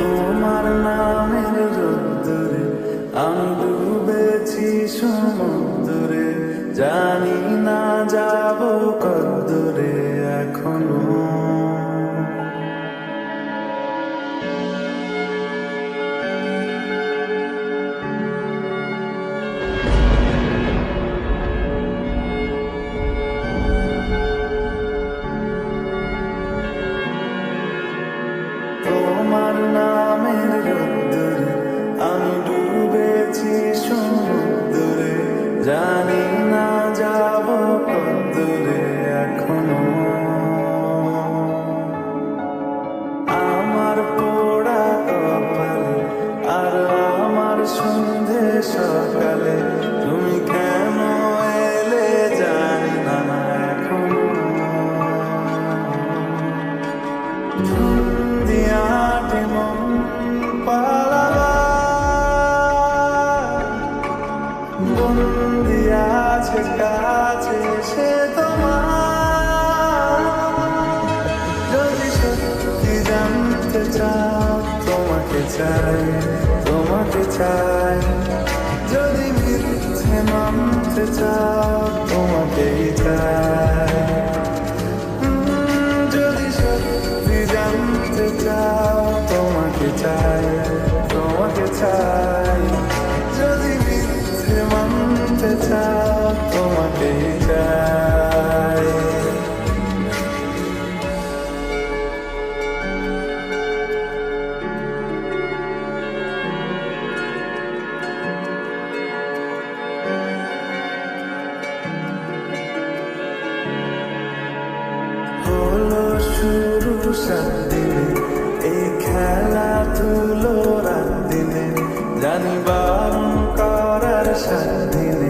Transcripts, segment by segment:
তোমার নামের রোদ্দুরে আমি ডুবেছি সমুদ্রে। জানি না যাব কত সমুদ্রে বন্দি কাছে সে তোমার যদি সত্যি জানতে চাও তোমাকে চাই তোমাকে চাই যদি মিথ্যে মানতে চাও তোমাকেই চাই যদি সত্যি জানতে চাও তোমাকে চাই তোমাকে চাই মিথ্যে মানতে চাও তোমাকে চাই হলো শুরু সাত করার সাত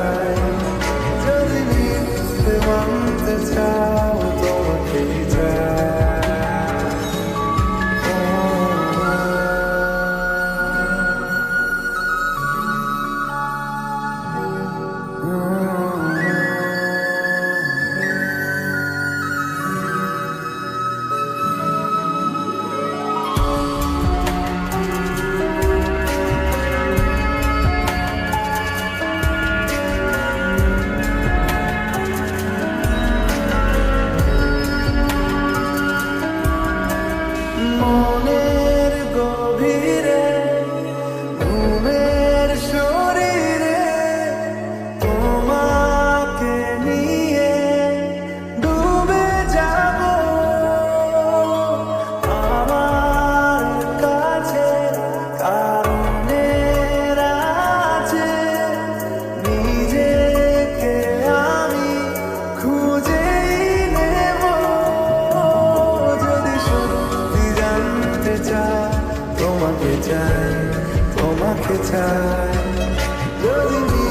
তোমাকে চাই তোমাকে চাই। যদি